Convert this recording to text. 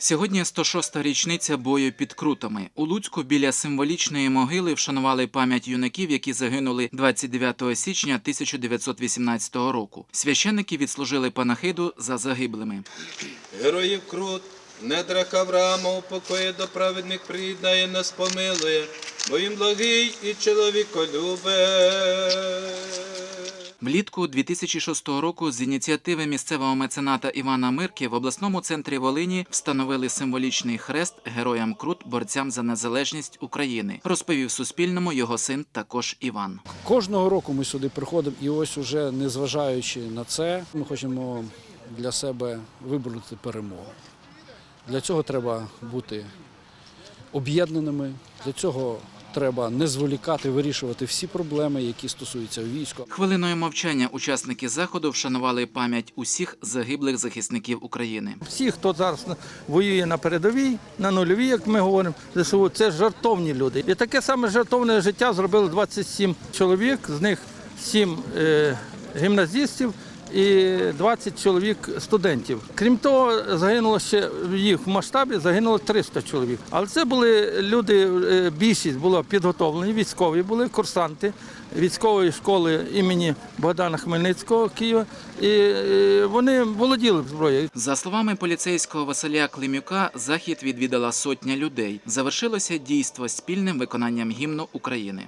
Сьогодні 106-та річниця бою під Крутами. У Луцьку біля символічної могили вшанували пам'ять юнаків, які загинули 29 січня 1918 року. Священники відслужили панахиду за загиблими. Героїв крут, недрах Авраама упокоє до праведних приєднає нас помилує, бо він благий і чоловіколюбе. Влітку 2006 року з ініціативи місцевого мецената Івана Мирки в обласному центрі Волині встановили символічний хрест героям Крут, борцям за незалежність України. Розповів Суспільному його син також Іван. Кожного року ми сюди приходимо, і ось уже незважаючи на це, ми хочемо для себе вибороти перемогу. Для цього треба бути об'єднаними, для цього треба не зволікати, вирішувати всі проблеми, які стосуються війська. Хвилиною мовчання учасники заходу вшанували пам'ять усіх загиблих захисників України. Всі, хто зараз воює на передовій, на нульовій, як ми говоримо, ЗСУ, це жартовні люди. І таке саме жартовне життя зробили 27 чоловік, з них 7 е, гімназистів і 20 чоловік студентів. Крім того, загинуло ще їх в масштабі загинуло 300 чоловік. Але це були люди, е, більшість була підготовлені, військові були курсанти військової школи імені Богдана Хмельницького Києва. І е, вони володіли зброєю. За словами поліцейського Василя Климюка, захід відвідала сотня людей. Завершилося дійство спільним виконанням гімну України.